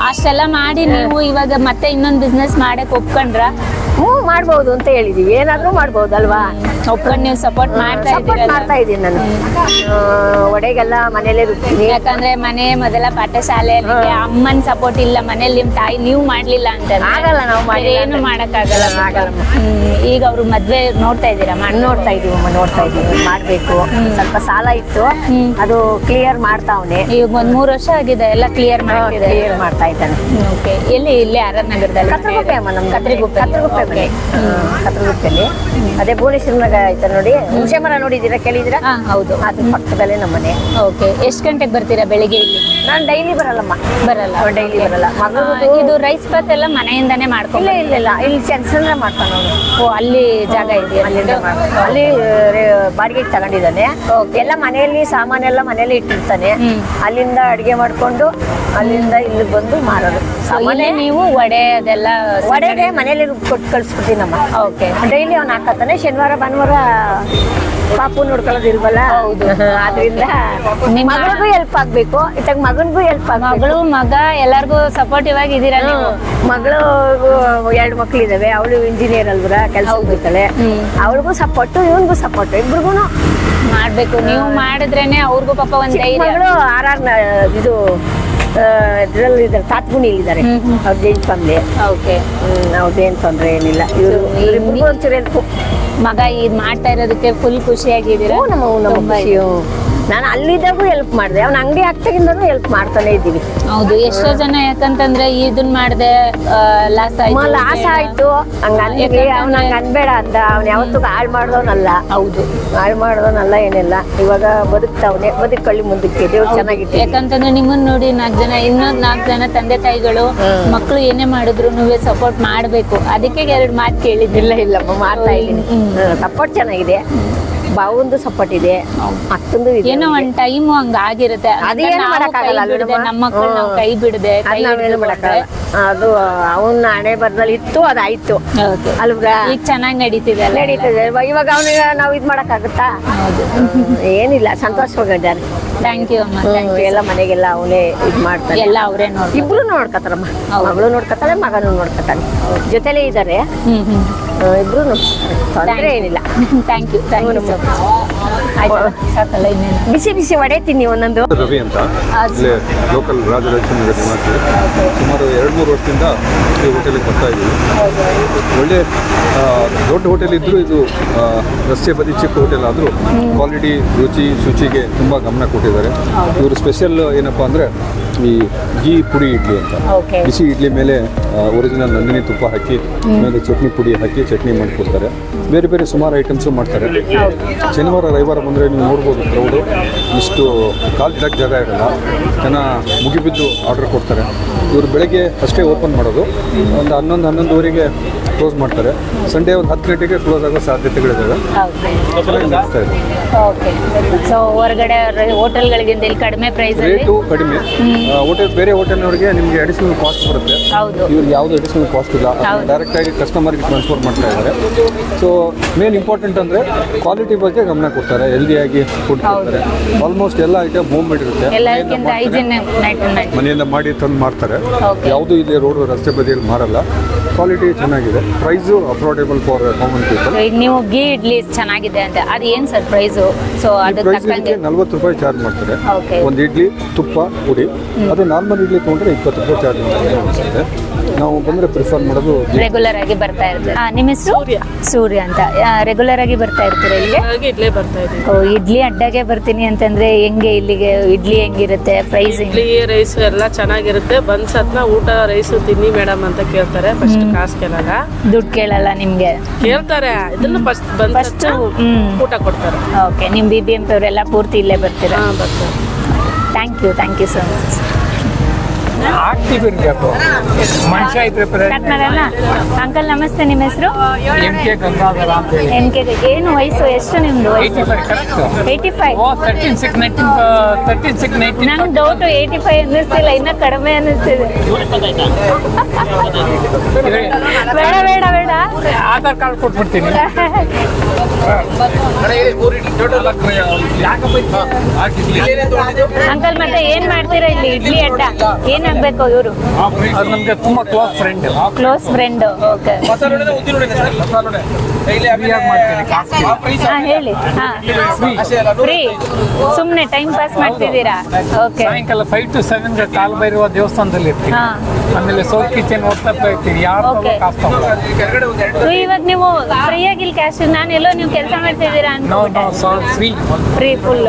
ಅಷ್ಟೆಲ್ಲ ಮಾಡಿ ನೀವು ಇವಾಗ ಮತ್ತೆ ಇನ್ನೊಂದು ಬಿಸ್ನೆಸ್ ಮಾಡಕ್ ಒಪ್ಕೊಂಡ್ರ? ಹ್ಞೂ ಮಾಡ್ಬೋದು ಅಂತ ಹೇಳಿದೀವಿ. ಏನಾದ್ರೂ ಮಾಡಬಹುದು ಅಲ್ವಾ ನೀವು ಸಪೋರ್ಟ್ ಮಾಡ್ತಾ ಸಪೋರ್ಟ್ ಇದ್ದೀರಲ್ಲ ಮಾಡ್ತಾ ಇದ್ದೀನಿ ನಾನು. ಆ, ವಡೆಗೆಲ್ಲ ಮನೇಲೆ ರುಬ್ತೀನಿ ಯಾಕಂದ್ರೆ ಮನೆ ಮೊದಲ ಪಾಠಶಾಲೆಯಲ್ಲಿ ಅಮ್ಮನ್ ಸಪೋರ್ಟ್ ಇಲ್ಲ. ಮನೇಲಿ ನಿಮ್ ತಾಯಿ ನೀವು ಮಾಡ್ಲಿಲ್ಲ ಅಂತ ಆಗಲ್ಲ ನಾವು ಮಾಡಿಲ್ಲ ಏನು. ಮಾಡಕ್ ಆಗಲ್ಲ. ಆಗಲ್ಲಮ್ಮ. ಈಗ ಅವ್ರು ಮದ್ವೆ ನೋಡ್ತಾ ಇದ್ದೀರಾ? ಮಾಡಿ ನೋಡ್ತಾ ಇದೀವಿ ಅಮ್ಮ ನೋಡ್ತಾ ಇದೀವಿ ಮಾಡ್ಬೇಕು. ಸ್ವಲ್ಪ ಸಾಲ ಇತ್ತು. ಅದು ಕ್ಲಿಯರ್ ಮಾಡ್ತಾವನೆ. ಈಗ ಒಂದ್ ಮೂರ್ ವರ್ಷ ಆಗಿದೆ ಎಲ್ಲ ಕ್ಲಿಯರ್ ಮಾಡ್ತಾ ಇದ್ದಾನೆ. ಓಕೆ ಎಲ್ಲಿ ಇಲ್ಲೇ ಆರ್ ನಗರದಲ್ಲಿ ಕತ್ರಗುಪ್ಪೆ ಅಮ್ಮ ನಮ್ದು. ಕತ್ರಿಗುಪ್ಪೆ ಕತ್ರಗುಪ್ಪೆ ಮನೆ. ಕತ್ರಗುಪ್ಪೆಲಿ ಅದೇ ಭುವನೇಶ್ವರನಾಗ ಆಯ್ತಾ ನೋಡಿ. ಹುಣಸೆ ಮರ ನೋಡಿದ್ದೀರಾ ಕೇಳಿದ್ದೀರಾ? ಹಾ ಹೌದು. ಅದ್ರ ಪಕ್ಕದಲ್ಲೇ ನಮ್ಮ ಮನೆ. ಓಕೆ ಎಷ್ಟು ಗಂಟೆಗೆ ಬರ್ತೀರಾ ಬೆಳಿಗ್ಗೆ ಇಲ್ಲಿ? ನಾನು ಡೈಲಿ ಬರಲ್ಲಮ್ಮ. ಬರಲ್ಲ. ಡೈಲಿ ಬರಲ್ಲ. ಆ, ಮಗಳು ಇದು ರೈಸ್ ಬಾತ್ ಎಲ್ಲ ಮನೆಯಿಂದಾನೇ ಮಾಡ್ಕೊಂಡು ಇಲ್ಲ ಇಲ್ಲ ಇಲ್ಲ. ಇಲ್ಲಿ ಚಂದ್ರನ ಮಾಡ್ತಾನೆ ಅವನು. ಓ ಅಲ್ಲಿ ಜಾಗ ಇದೆಯಾ ಅಲ್ಲಿಂದ ಮಾಡ್ತಾನೆ. ಅಲ್ಲಿ ಬಾಡಿಗೆ ತಗೊಂಡಿದ್ದಾನೆ. ಎಲ್ಲ ಮನೆಯಲ್ಲಿ ಸಾಮಾನೆಲ್ಲ ಮನೆಯಲ್ಲಿ ಇಟ್ಟಿರ್ತಾನೆ. ಅಲ್ಲಿಂದ ಅಡಿಗೆ ಮಾಡ್ಕೊಂಡು ಅಲ್ಲಿಂದ ಇಲ್ಲಿ ಬಂದು ಮಾರೋದು. ಸಾಮಾನ್ಯ ಇಲ್ಲೇ ನೀವು ವಡೆ ಅದೆಲ್ಲ ವಡೆಗೆ ಮನೇಲಿ ಕೊಟ್ಟು ಕಳಿಸ್ಬಿಡ್ತೀನಮ್ಮ ಓಕೆ. ಡೈಲಿ ಅವ್ನು ಹಾಕತ್ತಾನೆ. ಶನಿವಾರ ಭಾನುವಾರ ಪಾಪು ನೋಡ್ಕೊಳ್ಳೋದಿಲ್ವಲ್ಲ? ಹೌದು. ಆದ್ರಿಂದ ನಿಮ್ಮ- ಮಗಳಿಗೂ ಹೆಲ್ಪ್ ಆಗ್ಬೇಕು. ಇತ್ತಾಗ ಮಗನ್ಗೂ ಹೆಲ್ಪ್ ಆಗ ಮಗಳು ಮಗ ಎಲ್ಲಾರ್ಗು ಸಪೋರ್ಟಿವ್ ಆಗಿ ನೀವು? ಮಗಳು ಎರಡು ಮಕ್ಳು ಇದಾವೆ ಅವಳು ಇಂಜಿನಿಯರ್ ಅಲ್ವರ ಕೆಲಸ ಹೋಗ್ತಾಳೆ. ಅವಳಿಗೂ ಸಪೋರ್ಟ್ ಇವನ್ಗೂ ಸಪೋರ್ಟ್ ಇಬ್ರಿಗೂ ಮಾಡ್ಬೇಕು. ನೀವು ಮಾಡಿದ್ರೇನೆ ಅವ್ರಿಗೂ ಪಾಪ ಒಂದ್ ಮಗಳು ಆರ್ ಆರ್ ಇದು ಇದ್ರಲ್ಲಿ ಇದ್ದಾರೆ. ತಾತ್ಗುಣಿಲಿ ಇದ್ದಾರೆ ಅವ್ರ ಜೈನ್ ಫ್ಯಾಮಿಲಿ ಓಕೆ. ಅವ್ರದ್ದೇನು ತೊಂದರೆ ಏನಿಲ್ಲ. ಇವರು ಒಂಚೂರು ಮಗ ಈ ಮಾಡ್ತಾ ಇರೋದಕ್ಕೆ ಫುಲ್ ಖುಷಿಯಾಗಿದ್ದೀರಾ? ನಮ್ಮ ನಮ್ಮ ಖುಷಿಯು. ನಾನು ಅಲ್ಲಿದ್ದಾಗೂ ಹೆಲ್ಪ್ ಮಾಡಿದೆ. ಅವ್ನ ಅಂಗಡಿ ಹಾಕ್ತಾಗಿಂದನೂ ಹೆಲ್ಪ್ ಮಾಡ್ತಾನೆ ಇದ್ದೀವಿ ಹೌದು ಎಷ್ಟೋ ಜನ ಯಾಕಂತಂದ್ರೆ ಇದನ್ನ ಮಾಡ್ದೆ ಲಾಸ್ ಆಯ್ತು ಲಾಸ್ ಆಯ್ತು. ಹಂಗ ಅವ್ನ ಹಂಗ ಅನ್ಬೇಡ ಅಂತ. ಅವ್ನ ಯಾವತ್ತೂ ಹಾಳು ಮಾಡ್ದವನಲ್ಲ. ಹೌದು. ಹಾಳು ಮಾಡ್ದವನಲ್ಲ ಏನಿಲ್ಲ. ಇವಾಗ ಬದುಕ್ತಾವನೆ. ಬದುಕಳ್ಳಿ ಮುಂದಕ್ಕೆ. ದೇವ್ರು ಚೆನ್ನಾಗಿತ್ತು ಯಾಕಂತಂದ್ರೆ ನಿಮ್ಮನ್ನ ನೋಡಿ ನಾಲ್ಕು ಜನ ಇನ್ನೊಂದ್ ನಾಲ್ಕು ಜನ ತಂದೆ ತಾಯಿಗಳು ಮಕ್ಕಳು ಏನೇ ಮಾಡಿದ್ರು ನೀವೇ ಸಪೋರ್ಟ್ ಮಾಡ್ಬೇಕು. ಅದಕ್ಕೆ ಎರಡು ಮಾತು ಕೇಳಿದ್ದಿಲ್ಲ ಇಲ್ಲ ಇಲ್ಲಮ್ಮ ಮಾಡ್ತಾ ಇದ್ದೀನಿ. ಸಪೋರ್ಟ್ ಚೆನ್ನಾಗಿದೆ. ಬಾವಂದು ಸಪೋರ್ಟ್ ಇದೆ ಅತ್ತೊಂದು ಇದೆ ಏನೋ ಒಂದ್ ಟೈಮ್ ಹಂಗ ಆಗಿರುತ್ತೆ. ಅದೇನು ಮಾಡಕ್ಕಾಗಲ್ಲ ಕೈ ಬಿಡದೆ ನಮ್ಮ ಮಕ್ಕಳು ನಾವು ಕೈ ಬಿಡದೆ ನಾವೇನು ಮಾಡಕ್ಕಾಗಲ್ಲ ಅದು ಅವನ ಹಣೆ ಬರ್ದಲ್ಲಿ ಇತ್ತು ಅದಾಯ್ತು. ಅಲ್ವಾ? ಈಗ ಚೆನ್ನಾಗಿ ನಡೀತಿದೆ ನಡೀತಿದೆ. ಇವಾಗ ಅವನಿಗೆ ನಾವು ಇದು ಮಾಡಕ್ಕಾಗತ್ತಾ ಏನಿಲ್ಲ ಸಂತೋಷವಾಗಿದ್ದಾರೆ ಥ್ಯಾಂಕ್ ಯು ಎಲ್ಲ ಮನೆಗೆಲ್ಲ ಅವನೇ ಇದು ಮಾಡ್ತಾರೆ ಎಲ್ಲ ಅವರೇ ನೋಡಿ ಇಬ್ರು ನೋಡ್ಕತ್ತಾರಮ್ಮ. ಮಗಳು ನೋಡ್ಕತ್ತಾಳೆ ಮಗನು ನೋಡ್ಕತ್ತಾನೆ. ಜೊತೆಲೇ ಇದ್ದಾರೆ ಇಬ್ರು ತೊಂದರೆ ಏನಿಲ್ಲ. ಥ್ಯಾಂಕ್ ಯು ಥ್ಯಾಂಕ್ ಯು ಬಿಸಿ ಬಿಸಿ ವಡೆ ತಿನ್ನಿ ಒಂದೊಂದು. ರವಿ ಅಂತ. ಇಲ್ಲೇ ಲೋಕಲ್ ರಾಜಲಕ್ಷ್ಮಿ ನಿವಾಸಿ. ಸುಮಾರು ಎರಡು ಮೂರು ವರ್ಷದಿಂದ ಈ ಹೋಟೆಲಿಗೆ ಬರ್ತಾ ಇದ್ದೀವಿ. ಒಳ್ಳೆ ದೊಡ್ಡ ಹೋಟೆಲ್ ಇದ್ದರೂ ಇದು ರಸ್ತೆ ಬದಿ ಚಿಕ್ಕ ಹೋಟೆಲ್ ಆದರೂ ಕ್ವಾಲಿಟಿ ರುಚಿ ಶುಚಿಗೆ ತುಂಬ ಗಮನ ಕೊಟ್ಟಿದ್ದಾರೆ. ಇವರು ಸ್ಪೆಷಲ್ ಏನಪ್ಪ ಅಂದರೆ ಈ ಗೀ ಪುಡಿ ಇಡ್ಲಿ ಅಂತ. ಬಿಸಿ ಇಡ್ಲಿ ಮೇಲೆ ಒರಿಜಿನಲ್ ನಂದಿನಿ ತುಪ್ಪ ಹಾಕಿ ಮೇಲೆ ಚಟ್ನಿ ಪುಡಿ ಹಾಕಿ ಚಟ್ನಿ ಮಾಡಿಕೊಡ್ತಾರೆ. ಬೇರೆ ಬೇರೆ ಸುಮಾರು ಐಟಮ್ಸು ಮಾಡ್ತಾರೆ. ಶನಿವಾರ ರವಿವಾರ ಬಂದರೆ ನೀವು ನೋಡ್ಬೋದು ಕ್ರೌಡು ಇಷ್ಟು ಕಾಲು ಇಡಕ್ಕೆ ಜಾಗ ಇರಲ್ಲ. ಜನ ಮುಗಿಬಿದ್ದು ಆರ್ಡರ್ ಕೊಡ್ತಾರೆ. ಇವರು ಬೆಳಗ್ಗೆ ಅಷ್ಟೇ ಓಪನ್ ಮಾಡೋದು. ಒಂದು ಹನ್ನೊಂದು ಹನ್ನೊಂದುವರೆಗೆ ಕ್ಲೋಸ್ ಮಾಡ್ತಾರೆ. ಸಂಡೇ ಒಂದು ಹತ್ತು ಗಂಟೆಗೆ ಕ್ಲೋಸ್ ಆಗೋ ಸಾಧ್ಯತೆಗಳಿದ್ದಾವೆ. ಚೆನ್ನಾಗಿ ನಡೆಸ್ತಾ ಇದೆ. ಓಕೆ ಸೊ ಹೊರಗಡೆ ಹೋಟೆಲ್ಗಳಿಗಿಂತ ಇಲ್ಲಿ ಕಡಿಮೆ ಪ್ರೈಸ್ ರೇಟು ಕಡಿಮೆ. ಹೋಟೆಲ್ ಬೇರೆ ಹೋಟೆಲ್ನವರಿಗೆ ನಿಮಗೆ ಅಡಿಷನಲ್ ಕಾಸ್ಟ್ ಬರುತ್ತೆ. ಹೌದು. ಇವ್ರಿಗೆ ಯಾವುದು ಅಡಿಷನಲ್ ಕಾಸ್ಟ್ ಇಲ್ಲ. ಡೈರೆಕ್ಟ್ ಆಗಿ ಕಸ್ಟಮರ್ಗೆ ಟ್ರಾನ್ಸ್ಫರ್ ಮಾಡ್ತಾ ಇದ್ದಾರೆ. ಸೊ ಮೇನ್ ಇಂಪಾರ್ಟೆಂಟ್ ಅಂದರೆ ಕ್ವಾಲಿಟಿ ಬಗ್ಗೆ ಗಮನ ಕೊಡ್ತಾರೆ. ಹೆಲ್ದಿಯಾಗಿ ಫುಡ್ ಕೊಡ್ತಾರೆ. ಆಲ್ಮೋಸ್ಟ್ ಎಲ್ಲ ಐಟಮ್ ಹೋಮ್ ಮೇಡ್ ಇರುತ್ತೆ. ಮನೆಯಿಂದ ಮಾಡಿ ತಂದು ಮಾಡ್ತಾರೆ. ಯಾವುದು ಇಲ್ಲಿ ರೋಡ್ ರಸ್ತೆ ಬದಿಯಲ್ಲಿ ಮಾರಲ್ಲ. ಕ್ವಾಲಿಟಿ ಚೆನ್ನಾಗಿದೆ. Price affordable for common people. ಈಗ ನೀವು ಗೀ ಇಡ್ಲಿ ಚೆನ್ನಾಗಿದೆ ಅಂತ. ಅದು ಏನು ಸರ್ ಪ್ರೈಸು? ಸೊ ಅದು ತಕ್ಕಂಗೆ ನಲ್ವತ್ತು ರೂಪಾಯಿ ಚಾರ್ಜ್ ಮಾಡ್ತಾರೆ. Okay. ಒಂದು ಇಡ್ಲಿ ತುಪ್ಪ ಪುಡಿ. ಅದು ನಾರ್ಮಲ್ ಇಡ್ಲಿ ತೊಗೊಂಡ್ರೆ ಇಪ್ಪತ್ತು ರೂಪಾಯಿ ಚಾರ್ಜ್ ಮಾಡ್ತಾರೆ. ಅನಿಸುತ್ತೆ ನಾವು ಬಂದ್ರೆ ಪ್ರಿಫರ್ ಮಾಡೋದು ರೆಗ್ಯುಲರ್ ಆಗಿ ಬರ್ತಾ ಇರ್ತೀರ ನಿಮ್ಮ ಹೆಸರು? ಸೂರ್ಯ. ಅಂತ. ರೆಗ್ಯುಲರ್ ಆಗಿ ಬರ್ತಾ ಇರ್ತೀರ ಇಲ್ಲಿಗೆ? ಹಾಗಾಗಿ ಇಡ್ಲೇ ಬರ್ತಾ ಇದ್ದೀವಿ. ಓ ಇಡ್ಲಿ ಅಡ್ಡಾಗೆ ಬರ್ತೀನಿ ಅಂತಂದ್ರೆ ಹೆಂಗೆ ಇಲ್ಲಿಗೆ ಇಡ್ಲಿ ಹೆಂಗಿರುತ್ತೆ ಪ್ರೈಸ್ ಇಡ್ಲಿ ರೈಸ್ ಎಲ್ಲ ಚೆನ್ನಾಗಿರುತ್ತೆ. ಬನ್ಸ್ ಸತ್ನ ಊಟ ರೈಸ್ ತಿನ್ನಿ ಮೇಡಮ್ ಅಂತ ಕೇಳ್ತಾರೆ. ಫಸ್ಟ್ ಕಾಸು ಕೇಳಲ್ಲ. ದುಡ್ಡು ಕೇಳಲ್ಲ ನಿಮ್ಗೆ? ಕೇಳ್ತಾರೆ. ಇದನ್ನ ಫಸ್ಟ್ ಬಂದ್ ಫಸ್ಟ್ ಊಟ ಕೊಡ್ತಾರೆ. ಓಕೆ ನಿಮ್ ಬಿ ಬಿ ಎಂ ಪಿ ಅವರೆಲ್ಲ ಪೂರ್ತಿ ಇಲ್ಲೇ ಬರ್ತೀರಾ? ಬರ್ತಾರೆ. Thank you thank you so much ಮನುಷ್ಯ ಇದ್ರೆ ಕಟ್ ಮಾಡೋಣ ಅಂಕಲ್ ನಮಸ್ತೆ ನಿಮ್ಮ ಹೆಸರು? ಎಂ ಕೆ ಗಂಗಾಧರ ಅಂತ ಹೇಳಿ. ಎನ್ ಕೆ ಏನು ವಯಸ್ಸು ಎಷ್ಟು ನಿಮ್ದು? Eighty five correct eighty five oh thirteen six nineteen thirteen six nineteen ನಂಗೆ ಡೌಟ್ ಏಯ್ಟಿ ಫೈವ್ ಅನ್ನಿಸ್ತಿಲ್ಲ ಇನ್ನ ಕಡಿಮೆ ಅನ್ನಿಸ್ತಿದೆ. ಬೇಡ ಬೇಡ ಬೇಡ. ಆಧಾರ್ ಕಾರ್ಡ್ ಕೊಟ್ಬಿಡ್ತೀನಿ. [laughs] ಅಂಕಲ್ ಮತ್ತೆ ಏನ್ ಮಾಡ್ತೀರಾ ಇಲ್ಲಿ? ಇಡ್ಲಿ ಅಡ್ಡ. ಏನ್ ಆಗ್ಬೇಕು ಇವರು? ನಮ್ಗೆ ತುಂಬಾ close friend close friend okay ಹೇಳಿ. ಫ್ರೀ ಸುಮ್ನೆ ಟೈಮ್ ಪಾಸ್ ಮಾಡ್ತಿದ್ದೀರಾ? ಓಕೆ ಸಾಯಂಕಾಲ five to seven Kal Bhairava ದೇವಸ್ಥಾನದಲ್ಲಿ ಇರ್ತೀವಿ. ಹಾ. ಆಮೇಲೆ ಸೋಪ್ ಕಿಚನ್ ಹೋಗ್ತಾ ಇರ್ತೀವಿ. ಯಾರು Okay. ಕಾಸ್ಟ್ ಸೊ ಇವಾಗ ನೀವು ಫ್ರೀ ಆಗಿಲ್ಲ ಕ್ಯಾಶ್ ನಾನು ಎಲ್ಲೋ ನೀವು ಕೆಲಸ ಮಾಡ್ತಿದ್ದೀರಾ ನೋ ನೋ ಅನ್ಕೊಂಡೆ ಫ್ರೀ ಫ್ರೀ ಫುಲ್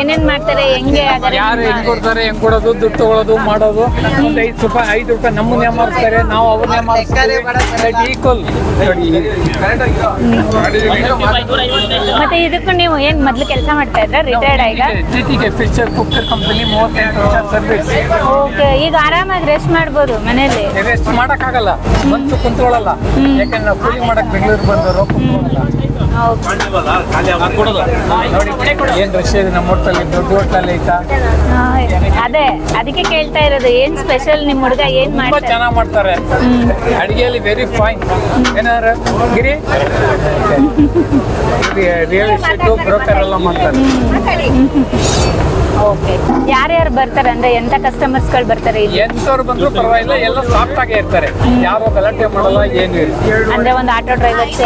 ಏನೇನ್ ಮಾಡ್ತಾರೆ ಹೆಂಗೆ ಅದರ ಯಾರು ಹೆಂಗ್ ಕೊಡ್ತಾರೆ ಹೆಂಗ್ ಕೊಡೋದು ದುಡ್ಡು ತಗೊಳ್ಳೋದು ಮಾಡೋದು ಒಂದು ಐದು ರೂಪಾಯಿ ಐದು ರೂಪಾಯಿ ನಮ್ಮನ್ನೇ ಮಾಡ್ತಾರೆ ನಾವು ಅವ್ರನ್ನೇ ಮಾರಿಸ್ತಾರೆ ಈಕ್ವಲ್ ಮತ್ತೆ ಇದಕ್ಕೂ ನೀವು ಏನ್ ಮೊದ್ಲು ಕೆಲಸ ಮಾಡ್ತಾ ಇದ್ರ? ರಿಟೈರ್ಡ್ ಈಗ ಜೊತೆಗೆ ಫಿಶರ್ ಕುಕ್ಕರ್ ಕಂಪನಿ ಮೂವತ್ತೆಂಟು ವರ್ಷ ಸರ್ವಿಸ್ ಓಕೆ ಈಗ ಆರಾಮಾಗಿ ರೆಸ್ಟ್ ಮಾಡ್ಬೋದು ಮನೆಯಲ್ಲಿ. ರೆಸ್ಟ್ ಮಾಡಕ್ಕಾಗಲ್ಲ. ಬಂತು ಕುಂತ್ಕೊಳ್ಳಲ್ಲ. ಯಾಕಂದ್ರೆ ನಾವು ಕೂಲಿ ಮಾಡಕ್ ಬೆಂಗಳೂರು ಬಂದವರು ಕುಂತ್ಕೊಳ್ಳಲ್ಲ ನೋಡಿ ಏನ್ ರಶ್ ಇದೆ ನಮ್ಮ ದೊಡ್ಡ ಐತಾ ಅದೇ ಅದಕ್ಕೆ ಕೇಳ್ತಾ ಇರೋದು ಏನ್ ಸ್ಪೆಷಲ್ ನಿಮ್ ಹುಡುಗ ಏನ್ ತುಂಬಾ ಮಾಡ್ತಾರೆ? ಚೆನ್ನಾಗಿ ಮಾಡ್ತಾರೆ. ಅಡಿಗೆಯಲ್ಲಿ ವೆರಿ ಫೈನ್ ಏನಾರ ಗಿರಿ? [laughs] ರಿಯಲ್ ಎಸ್ಟೇಟ್ ಬ್ರೋಕರ್ ಎಲ್ಲ ಮಾಡ್ತಾರೆ. ಓಕೆ ಯಾರ್ಯಾರು ಬರ್ತಾರೆ ಅಂದ್ರೆ ಎಂತ ಕಸ್ಟಮರ್ಸ್ಗಳು ಬರ್ತಾರೆ ಇಲ್ಲಿ? ಎಂತವ್ರು ಬಂದ್ರು ಪರವಾಗಿಲ್ಲ ಎಲ್ಲ ಸಾಫ್ಟ್ ಆಗೇ ಇರ್ತಾರೆ. ಯಾರು ಗಲಾಟೆ ಮಾಡಲ್ಲ ಏನು ಇಲ್ಲ. ಅಂದ್ರೆ ಒಂದು ಆಟೋ ಡ್ರೈವರ್ಸ್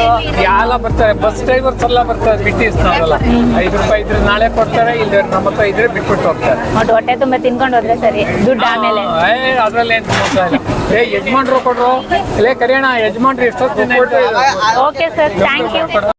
ಎಲ್ಲ ಬರ್ತಾರೆ ಬಸ್ ಡ್ರೈವರ್ಸ್ ಎಲ್ಲ ಬರ್ತಾರೆ ಬಿಟ್ಟು ಇಸ್ತಾರಲ್ಲ. ಐದು ರೂಪಾಯಿ ಇದ್ರೆ ನಾಳೆ ಕೊಡ್ತಾರೆ ಇಲ್ಲ ನಮ್ಮ ಹತ್ರ ಇದ್ರೆ ಬಿಟ್ಬಿಟ್ಟು ಹೋಗ್ತಾರೆ. ಒಟ್ಟು ಹೊಟ್ಟೆ ತುಂಬಾ ತಿನ್ಕೊಂಡು ಹೋದ್ರೆ ಸರಿ ದುಡ್ಡು ಆಮೇಲೆ. ಏ ಅದ್ರಲ್ಲಿ ಏನು ಸಮಸ್ಯೆ ಇಲ್ಲ. ಏ ಯಜಮಾನ್ರು ಕೊಡ್ರು. ಇಲ್ಲೇ ಕರಿಯೋಣ ಯಜಮಾನ್ರು ಎಷ್ಟೊತ್ತು? Okay sir thank you